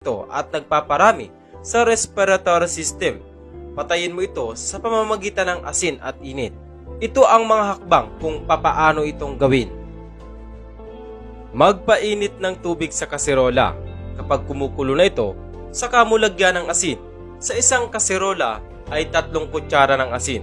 ito at nagpaparami sa respiratory system. Patayin mo ito sa pamamagitan ng asin at init. Ito ang mga hakbang kung papaano itong gawin. Magpainit ng tubig sa kaserola. Kapag kumukulo na ito, saka mo lagyan ng asin. Sa isang kaserola ay tatlong kutsara ng asin.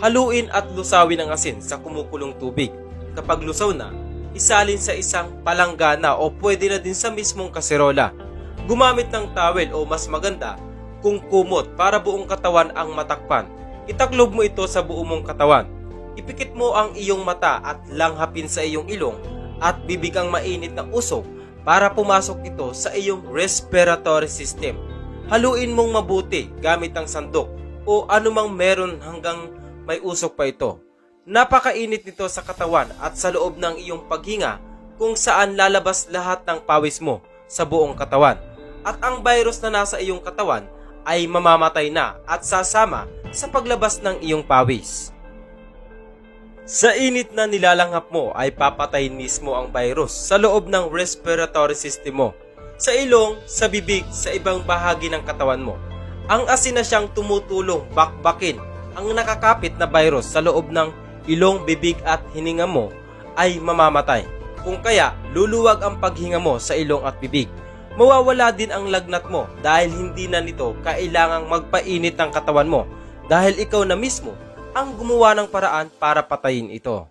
Haluin at lusawin ang asin sa kumukulong tubig. Kapag lusaw na, isalin sa isang palanggana o pwede na din sa mismong kaserola. Gumamit ng towel o mas maganda kung kumot para buong katawan ang matakpan. Itaklob mo ito sa buong mong katawan. Ipikit mo ang iyong mata at langhapin sa iyong ilong at bibig ang mainit na usok para pumasok ito sa iyong respiratory system. Haluin mong mabuti gamit ang sandok o anumang meron hanggang may usok pa ito. Napakainit nito sa katawan at sa loob ng iyong paghinga kung saan lalabas lahat ng pawis mo sa buong katawan. At ang virus na nasa iyong katawan ay mamamatay na at sasama sa paglabas ng iyong pawis. Sa init na nilalanghap mo ay papatayin mismo ang virus sa loob ng respiratory system mo. Sa ilong, sa bibig, sa ibang bahagi ng katawan mo. Ang asin na siyang tumutulong bakbakin ang nakakapit na virus sa loob ng ilong, bibig at hininga mo ay mamamatay. Kung kaya, luluwag ang paghinga mo sa ilong at bibig. Mawawala din ang lagnat mo. Dahil hindi na nito kailangang magpainit ng katawan mo. Dahil ikaw na mismo ang gumawa ng paraan para patayin ito.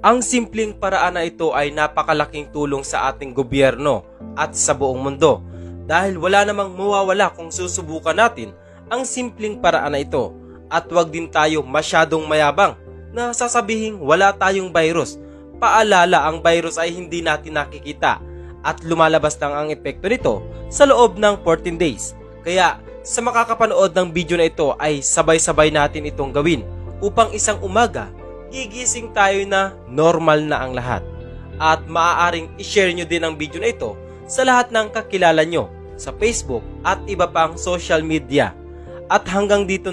Ang simpleng paraan na ito ay napakalaking tulong sa ating gobyerno at sa buong mundo. Dahil wala namang mawawala kung susubukan natin ang simpleng paraan na ito. At wag din tayo masyadong mayabang na sasabihin wala tayong virus. Paalala ang virus ay hindi natin nakikita at lumalabas lang ang epekto nito sa loob ng 14 days. Kaya sa makakapanood ng video na ito ay sabay-sabay natin itong gawin upang isang umaga gigising tayo na normal na ang lahat. At maaaring i-share nyo din ang video na ito sa lahat ng kakilala nyo sa Facebook at iba pang social media. At hanggang dito